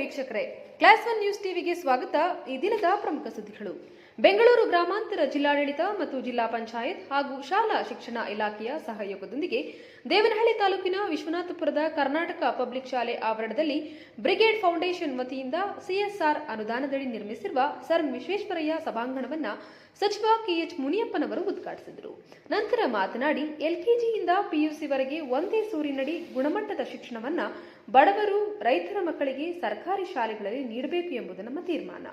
ವೀಕ್ಷಕರೇ. Class one news ಟಿವಿಗೆ ಸ್ವಾಗತ. ಈ ದಿನದ ಪ್ರಮುಖ ಸುದ್ದಿಗಳು. ಬೆಂಗಳೂರು ಗ್ರಾಮಾಂತರ ಜಿಲ್ಲಾಡಳಿತ ಮತ್ತು ಜಿಲ್ಲಾ ಪಂಚಾಯತ್ ಹಾಗೂ ಶಾಲಾ ಶಿಕ್ಷಣ ಇಲಾಖೆಯ ಸಹಯೋಗದೊಂದಿಗೆ ದೇವನಹಳ್ಳಿ ತಾಲೂಕಿನ ವಿಶ್ವನಾಥಪುರದ ಕರ್ನಾಟಕ ಪಬ್ಲಿಕ್ ಶಾಲೆ ಆವರಣದಲ್ಲಿ ಬ್ರಿಗೇಡ್ ಫೌಂಡೇಶನ್ ವತಿಯಿಂದ ಸಿಎಸ್ಆರ್ ಅನುದಾನದಡಿ ನಿರ್ಮಿಸಿರುವ ಸರ್ ವಿಶ್ವೇಶ್ವರಯ್ಯ ಸಭಾಂಗಣವನ್ನು ಸಚಿವ ಕೆಎಚ್ ಮುನಿಯಪ್ಪನವರು ಉದ್ಘಾಟಿಸಿದರು. ನಂತರ ಮಾತನಾಡಿ, ಎಲ್ಕೆಜಿಯಿಂದ ಪಿಯುಸಿವರೆಗೆ ಒಂದೇ ಸೂರಿನಡಿ ಗುಣಮಟ್ಟದ ಶಿಕ್ಷಣವನ್ನ ಬಡವರು, ರೈತರ ಮಕ್ಕಳಿಗೆ ಸರ್ಕಾರಿ ಶಾಲೆಗಳಲ್ಲಿ ನೀಡಬೇಕು ಎಂಬುದು ನಮ್ಮ ತೀರ್ಮಾನ.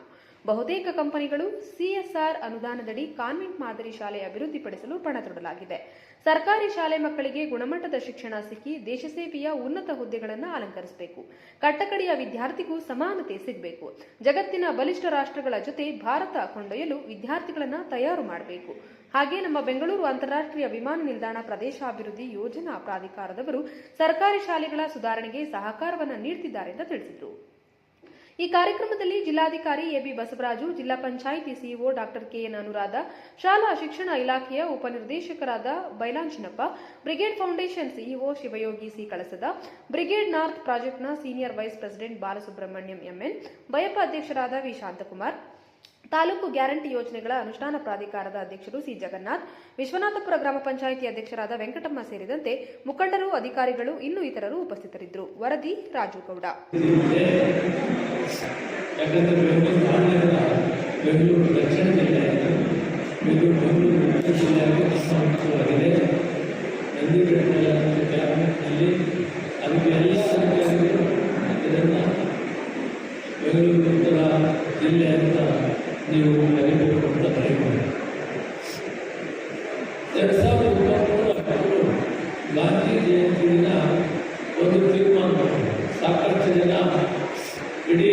ಬಹುತೇಕ ಕಂಪನಿಗಳು ಸಿಎಸ್ಆರ್ ಅನುದಾನದಡಿ ಕಾನ್ವೆಂಟ್ ಮಾದರಿ ಶಾಲೆ ಅಭಿವೃದ್ಧಿಪಡಿಸಲು ಪಣ ತೊಡಲಾಗಿದೆ ಸರ್ಕಾರಿ ಶಾಲೆ ಮಕ್ಕಳಿಗೆ ಗುಣಮಟ್ಟದ ಶಿಕ್ಷಣ ಸಿಕ್ಕಿ ದೇಶ ಸೇವೆಯ ಉನ್ನತ ಹುದ್ದೆಗಳನ್ನು ಅಲಂಕರಿಸಬೇಕು. ಕಟ್ಟಕಡೆಯ ವಿದ್ಯಾರ್ಥಿಗೂ ಸಮಾನತೆ ಸಿಗಬೇಕು. ಜಗತ್ತಿನ ಬಲಿಷ್ಠ ರಾಷ್ಟ್ರಗಳ ಜೊತೆ ಭಾರತ ಕೊಂಡೊಯ್ಯಲು ವಿದ್ಯಾರ್ಥಿಗಳನ್ನು ತಯಾರು ಮಾಡಬೇಕು. ಹಾಗೆ ನಮ್ಮ ಬೆಂಗಳೂರು ಅಂತಾರಾಷ್ಟ್ರೀಯ ವಿಮಾನ ನಿಲ್ದಾಣ ಪ್ರದೇಶಾಭಿವೃದ್ಧಿ ಯೋಜನಾ ಪ್ರಾಧಿಕಾರದವರು ಸರ್ಕಾರಿ ಶಾಲೆಗಳ ಸುಧಾರಣೆಗೆ ಸಹಕಾರವನ್ನು ನೀಡುತ್ತಿದ್ದಾರೆ ಎಂದು ತಿಳಿಸಿದರು. ಈ ಕಾರ್ಯಕ್ರಮದಲ್ಲಿ ಜಿಲ್ಲಾಧಿಕಾರಿ ಎಬಿ ಬಸವರಾಜು, ಜಿಲ್ಲಾ panchayat CEO doctor KN Anuradha, ಶಾಲಾ ಶಿಕ್ಷಣ ಇಲಾಖೆಯ ಉಪನಿರ್ದೇಶಕರಾದ Bylanchinappa Brigade foundation CEO Shivayogi C Kalasad, Brigade north ಪ್ರಾಜೆಕ್ಟ್ನ senior vice president Balasubramanyam MN ಬಯಪ ಅಧ್ಯಕ್ಷರಾದ ವಿ ಶಾಂತಕುಮಾರ್ ತಾಲೂಕು ಗ್ಯಾರಂಟಿ ಯೋಜನೆಗಳ ಅನುಷ್ಠಾನ ಪ್ರಾಧಿಕಾರದ ಅಧ್ಯಕ್ಷರು ಸಿ ಜಗನ್ನಾಥ್ ವಿಶ್ವನಾಥಪುರ ಗ್ರಾಮ ಪಂಚಾಯಿತಿ ಅಧ್ಯಕ್ಷರಾದ ವೆಂಕಟಮ್ಮ ಸೇರಿದಂತೆ ಮುಖಂಡರು ಅಧಿಕಾರಿಗಳು ಇನ್ನು ಇತರರು ಉಪಸ್ಥಿತರಿದ್ದರು ವರದಿ ರಾಜುಗೌಡ ನೀವು ಅಂತ ಬರೀಬೋದು ಎರಡು ಸಾವಿರದ ಇಪ್ಪತ್ತ್ಮೂರು ಗಾಂಧಿ ಜಯಂತಿ ಒಂದು ತೀರ್ಮಾನ. ಸಾಕಷ್ಟು ಜನ ಇಡೀ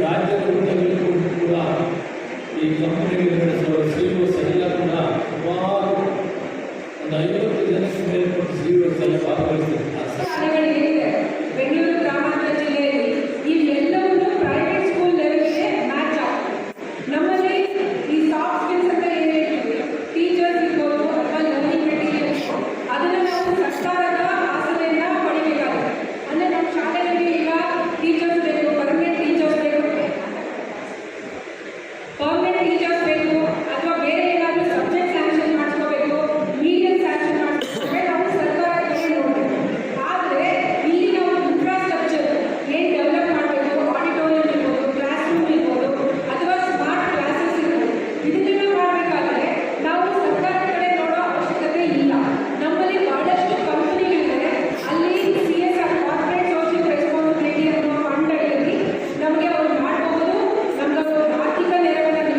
ರಾಜ್ಯದ ಉದ್ದಗಲಕ್ಕೂ ಕೂಡ ಈ ಕಂಪನಿಗಳು ನಡೆಸುವ ಸಿ ಎಲ್ಲ ಕೂಡ ಸುಮಾರು ಒಂದು ಐವತ್ತು